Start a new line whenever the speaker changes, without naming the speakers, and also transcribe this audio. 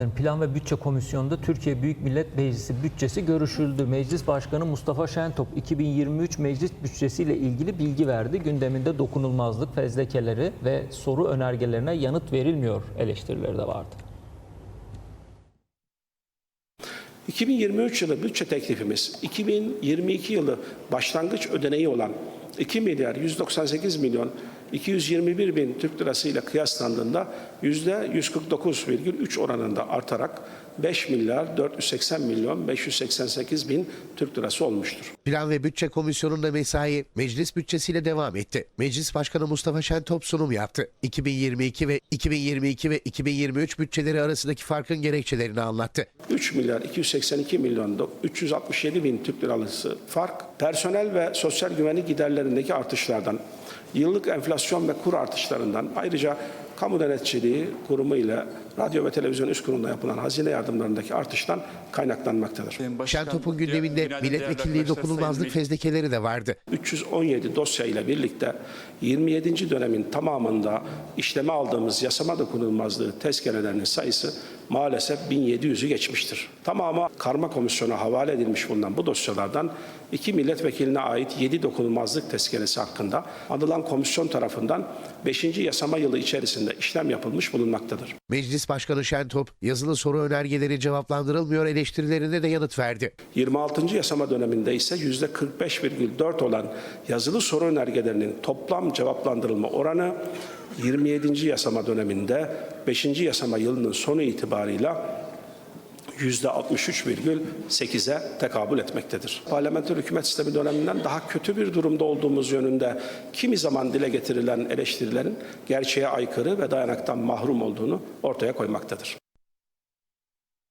Plan ve Bütçe Komisyonu'nda Türkiye Büyük Millet Meclisi bütçesi görüşüldü. Meclis Başkanı Mustafa Şentop 2023 meclis bütçesiyle ilgili bilgi verdi. Gündeminde dokunulmazlık fezlekeleri ve soru önergelerine yanıt verilmiyor eleştirileri de vardı.
2023 yılı bütçe teklifimiz 2022 yılı başlangıç ödeneği olan 2 milyar 198 milyon 221 bin Türk lirası ile kıyaslandığında yüzde 149,3 oranında artarak 5 milyar 480 milyon 588 bin Türk lirası olmuştur.
Plan ve Bütçe Komisyonu'nda mesai meclis bütçesiyle devam etti. Meclis Başkanı Mustafa Şentop sunum yaptı. 2022 ve 2022 ve 2023 bütçeleri arasındaki farkın gerekçelerini anlattı.
3 milyar 282 milyon do- 367 bin Türk lirası fark personel ve sosyal güvenlik giderlerindeki artışlardan, yıllık enflasyon ve kur artışlarından ayrıca kamu denetçiliği kurumu ile radyo ve televizyon üst kurumunda yapılan hazine yardımlarındaki artıştan kaynaklanmaktadır.
Şentop'un gündeminde milletvekilliği dokunulmazlık fezlekeleri de vardı.
317 dosya ile birlikte 27. dönemin tamamında işleme aldığımız yasama dokunulmazlığı tezkerelerinin sayısı maalesef 1700'ü geçmiştir. Tamamı karma komisyona havale edilmiş bulunan bu dosyalardan iki milletvekiline ait 7 dokunulmazlık tezkeresi hakkında anılan komisyon tarafından 5. yasama yılı içerisinde işlem yapılmış bulunmaktadır.
Meclis Başkanı Şentop yazılı soru önergeleri cevaplandırılmıyor eleştirilerine de yanıt verdi.
26. yasama döneminde ise %45,4 olan yazılı soru önergelerinin toplam cevaplandırılma oranı 27. yasama döneminde 5. yasama yılının sonu itibarıyla %63,8'e tekabül etmektedir. Parlamenter hükümet sistemi döneminden daha kötü bir durumda olduğumuz yönünde kimi zaman dile getirilen eleştirilerin gerçeğe aykırı ve dayanaktan mahrum olduğunu ortaya koymaktadır.